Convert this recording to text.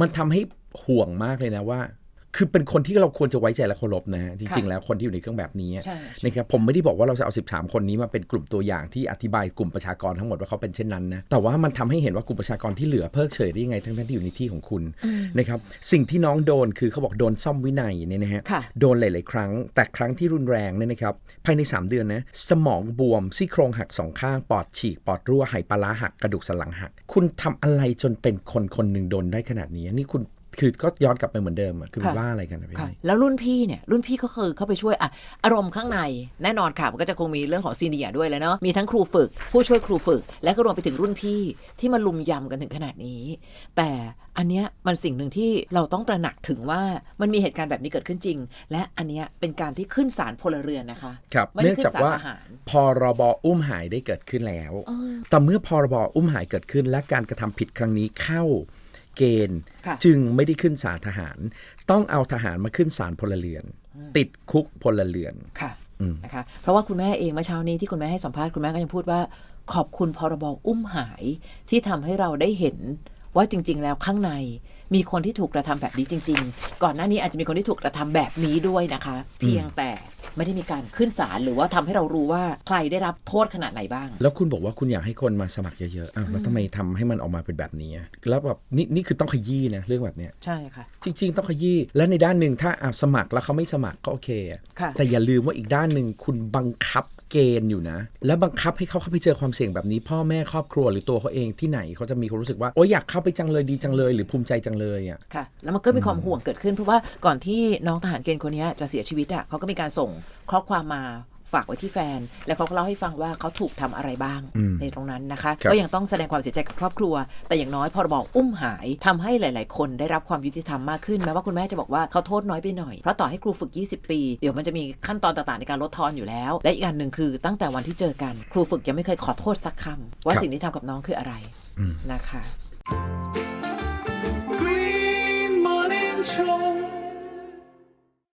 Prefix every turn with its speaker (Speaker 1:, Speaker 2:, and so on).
Speaker 1: มันทำให้ห่วงมากเลยนะว่า คือเป็นคนที่เราควรจะไว้ใจและเคารพนะฮะจริง ๆ แล้วคนที่อยู่ในเครื่องแบบนี้
Speaker 2: ใช่
Speaker 1: นะครับผมไม่ได้บอกว่าเราจะเอา 13 คนนี้มาเป็นกลุ่มตัวอย่างที่อธิบายกลุ่มประชากรทั้งหมดว่าเขาเป็นเช่นนั้นนะแต่ว่ามันทำให้เห็นว่ากลุ่มประชากรที่เหลือเพิกเฉยได้ยังไงทั้งๆที่อยู่ในที่ของคุณนะครับสิ่งที่น้องโดนคือเขาบอกโดนซ่อมวินัยเนี่ยนะฮะ
Speaker 2: ค่ะ
Speaker 1: โดนหลาย ๆ ครั้ง แต่ครั้งที่รุนแรงเนี่ยนะครับภายใน 3 เดือนนะสมองบวมซี่โครงหักสองข้างปอดฉีกปอดรั่วไหปลาร้าหักกระดูกสันหลังหัก คุณทำอะไรจนเป็นคนคนหนึ่งโดนได้ขนาดนี้นี่คุณ คือก็ย้อนกลับไปเหมือนเดิมอะคือมัน
Speaker 2: ค่ะ
Speaker 1: ว่าอะไรกันนะพี่
Speaker 2: ค่ะแล้วรุ่นพี่เนี่ย รุ่นพี่ก็คือเข้าไปช่วยอะอารมณ์ข้างในแน่นอนค่ะมันก็จะคงมีเรื่องของซีเนียร์ด้วยแล้วเนาะมีทั้งครูฝึก ผู้ช่วยครูฝึก และก็รวมไปถึงรุ่นพี่ที่มาลุมยำกันถึงขนาดนี้ แต่อันเนี้ยมันสิ่งหนึ่งที่เราต้องตระหนักถึงว่ามันมีเหตุการณ์แบบนี้เกิดขึ้นจริง และอันเนี้ยเป็นการที่ขึ้นศาลพลเรือนนะคะ
Speaker 1: ครับ
Speaker 2: ไม่ได้
Speaker 1: เนื่องจากว่า
Speaker 2: ขึ้นศาลทหาร
Speaker 1: พรบอุ้มหายได้เกิดขึ้นแล้ว แต่เมื่อพรบอุ้มหายเกิดขึ้น และการกระทำผิดครั้งนี้เข้า เกณฑ์
Speaker 2: ค่ะ
Speaker 1: จึงไม่ได้ขึ้นศาลทหาร ต้องเอาทหารมาขึ้นศาลพลเรือน ติดคุกพลเรือน
Speaker 2: ค่ะ
Speaker 1: อืม
Speaker 2: นะคะเพราะว่าคุณแม่เองเมื่อเช้านี้ที่คุณแม่ให้สัมภาษณ์คุณแม่ก็ยังพูดว่า ขอบคุณพรบอุ้มหายที่ทำให้เราได้เห็นว่าจริง ๆ แล้วข้างในมีคนที่ถูกกระทำแบบนี้จริง ๆ ก่อนหน้านี้อาจจะมีคนที่ถูกกระทำแบบนี้ด้วยนะคะ เพียงแต่ ไม่ได้มีการขึ้นศาลหรือว่าทำให้เรารู้ว่าใครได้รับโทษขนาดไหนบ้าง
Speaker 1: แล้วคุณบอกว่าคุณอยากให้คนมาสมัครเยอะๆอ้าวแล้วทำไมทำให้มันออกมาเป็นแบบนี้อะแล้วแบบนี่นี่คือต้องขยี้นะเรื่องแบบเนี้ย
Speaker 2: ใช่ค่ะ
Speaker 1: จริง ๆ ต้องขยี้และในด้านหนึ่งถ้าอาสมัครแล้วเขาไม่สมัครก็โอเคอะ
Speaker 2: ค่ะ
Speaker 1: แต่อย่าลืมว่าอีกด้านหนึ่งคุณบังคับ เกณฑ์อยู่นะ แล้วบังคับให้เขาเข้าไปเจอความเสี่ยงแบบนี้ พ่อแม่ครอบครัวหรือตัวเขาเองที่ไหนเขาจะมีความรู้สึกว่าโอ้ยอยากเข้าไปจังเลยดีจังเลย หรือภูมิใจจังเลยอะ
Speaker 2: ค่ะ แล้วมันก็มีความห่วงเกิดขึ้นเพราะว่าก่อนที่น้องทหารเกณฑ์คนนี้จะเสียชีวิตอะเขาก็มีการส่งข้อความมา ฝากไว้ที่แฟน แล้วเขาก็เล่าให้ฟังว่าเขาถูกทำอะไรบ้าง
Speaker 1: อืม
Speaker 2: ในตรงนั้นนะคะ
Speaker 1: ครับ
Speaker 2: ก็ยังต้องแสดงความเสียใจกับครอบครัว แต่อย่างน้อยพรบอุ้มหายทำให้หลาย ๆ คนได้รับความยุติธรรมมากขึ้นแม้ว่าคุณแม่จะบอกว่าเขาโทษน้อยไปหน่อย เพราะต่อให้ครูฝึก 20 ปี เดี๋ยวมันจะมีขั้นตอนต่าง ๆ ในการลดทอนอยู่แล้ว และอีกอันหนึ่งคือตั้งแต่วันที่เจอกัน ครูฝึกยังไม่เคยขอโทษสักคำว่าสิ่งที่ทำกับน้องคืออะไรนะคะ